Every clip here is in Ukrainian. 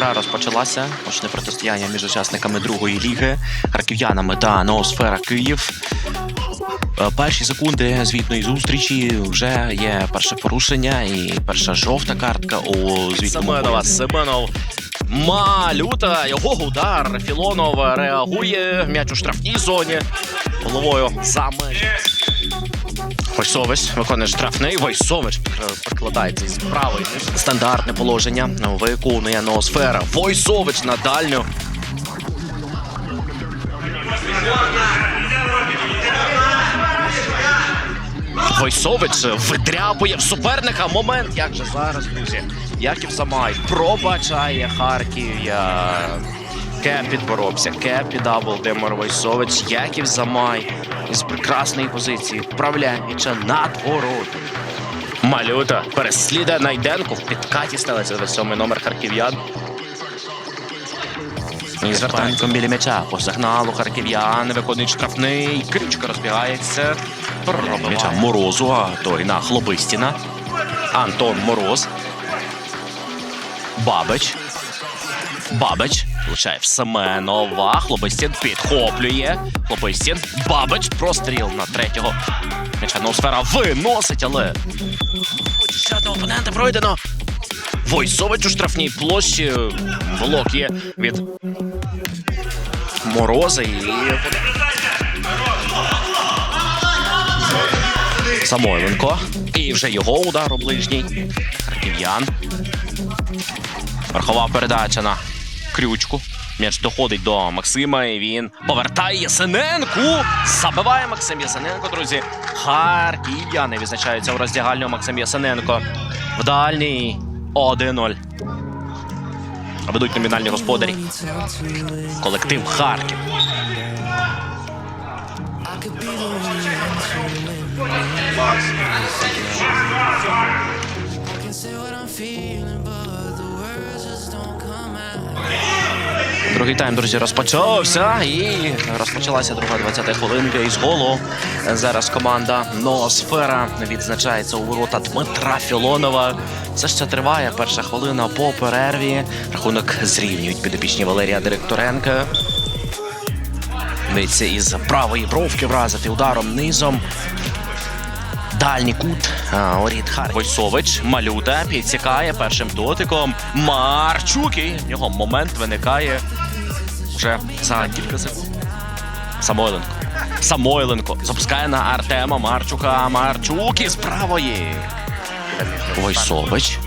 гра розпочалася. Почне протистояння між учасниками другої ліги, харків'янами та Ноосфера Київ. Е, Перші секунди звітної зустрічі вже є перше порушення і перша жовта картка у звітному Семенова. Семенов. Малюта, його удар. Філонов реагує. М'яч у штрафній зоні. Головою за межі. Войсович виконує штрафний. Войсович прикладається із правої. Стандартне положення виконує Ноосфера. Войсович на дальню. Войсович видряпує в суперника. Момент. Як же зараз, друзі? Яків Замай пробачає Харків'я. Кеп підборовся. Кеп піддав Володимир Войсович. Яків Замай із прекрасної позиції вправляє м'яча над воротами. Малюта переслідує Найденко. В підкаті стелиться 27 номер харків'ян. І звертанком біля м'яча по сигналу харків'ян виконують штрафний. Крючка розбігається. М'яча Морозу, а той на Хлобистіна. Антон Мороз. Бабич. Бабич. Влучає в Семенова. Хлопистін підхоплює. Хлопистін. Бабич. Простріл на третього. М'яча Ноосфера виносить, але. Десятого опонента пройдено. Войсович у штрафній площі. Блок є від Мороза і. Самойленко. І вже його удар у ближній. Харків'ян. Верхова передача на крючку. М'яч доходить до Максима, і він повертає Ясененку. Забиває Максим Ясененко, друзі. Харків'яни відзначаються у роздягальню Максим Ясененко. В дальній 1-0. Ведуть номінальні господарі. Колектив Харків. Другий тайм, друзі, розпочався. І розпочалася друга 20 хвилинка із голу. Зараз команда Ноосфера відзначається у ворота Дмитра Філонова. Все ще триває перша хвилина по перерві. Рахунок зрівнюють підопічні Валерія Директоренка. Дивіться із правої бровки вразити ударом низом. Дальній кут. Оріт Харків. Войсович, Малюта підсікає першим дотиком. Марчук і в нього момент виникає вже за кілька секунд. Самойленко. Самойленко запускає на Артема Марчука. Марчук із правої. Войсович.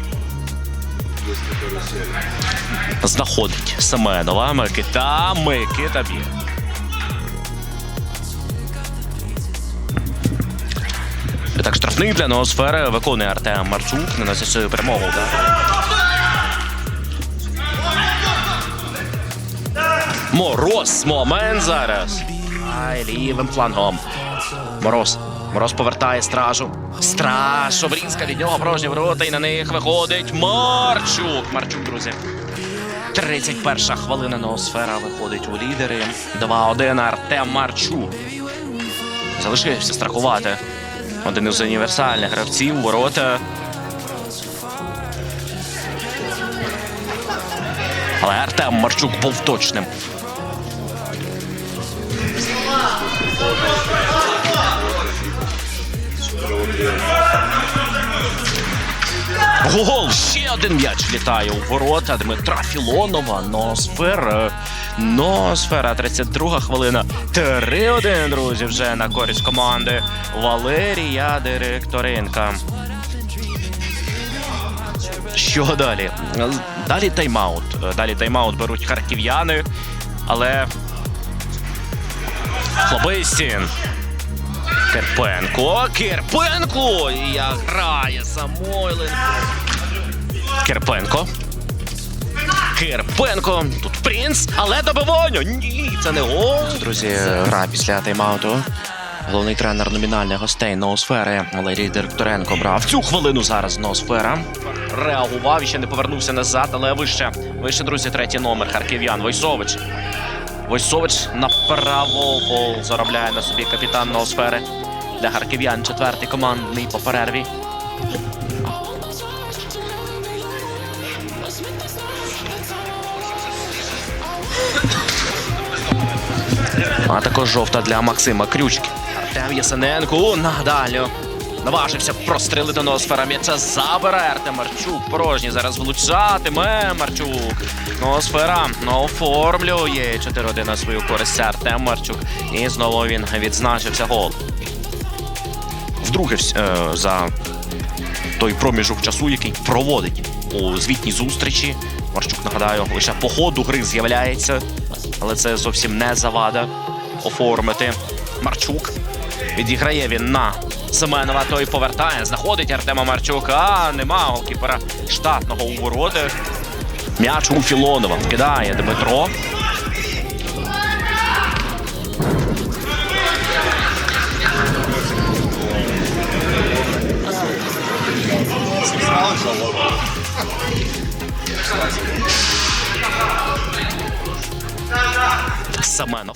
Знаходить Семенова. Микита. Микита б'є. Так, штрафний для ноосфери виконує Артем Марчук, наносить свою перемогу. Мороз. Момент зараз. Ай, лівим флангом. Мороз. Мороз повертає стражу. Страж. Обрізка від нього порожні ворота і на них виходить Марчук. Марчук, друзі. 31 хвилина ноосфера виходить у лідери. 2-1 Артем Марчук. Залишився страхувати. Один із універсальних гравців ворота. Але Артем Марчук був точним. Гол! Ще один м'яч літає у ворота Дмитра Філонова. Ноосфера. Ноосфера, 32 хвилина. 3-1, друзі, вже на користь команди Валерія Директоренка. Що далі? Далі тайм-аут. Далі тайм-аут беруть харків'яни, але. Хлобистін. Керпенко. Керпенко! І як грає Самойленко. Керпенко. Керпенко. Тут принц, але добивання. Ні, це не гол. Друзі, гра після тайм-ауту. Головний тренер номінальних гостей Ноосфери Валерій Директоренко брав цю хвилину зараз Ноосфера. Реагував і ще не повернувся назад, але вище. Вище, друзі, третій номер. Харків'ян. Войсович. Войсович направо. Гол заробляє на собі капітан Ноосфери. Для харків'ян четвертий командний по перерві. А також жовта для Максима Крючки. Артем Ясененко надалі. Наважився прострілити ноосфера м'яча. Забирає Артем Марчук. Порожній зараз влучатиме Марчук. Ноосфера оформлює 4-1 на свою користь Артем Марчук. І знову він відзначився гол. Вдруге е, за той проміжок часу, який проводить у звітній зустрічі. Марчук, нагадаю, лише по ходу гри з'являється, але це зовсім не завада оформити. Марчук відіграє він на Семенова, той повертає, знаходить Артема Марчука. Нема голкіпера штатного у вороти. М'яч у Філонова. Кидає Дмитро. Семенов.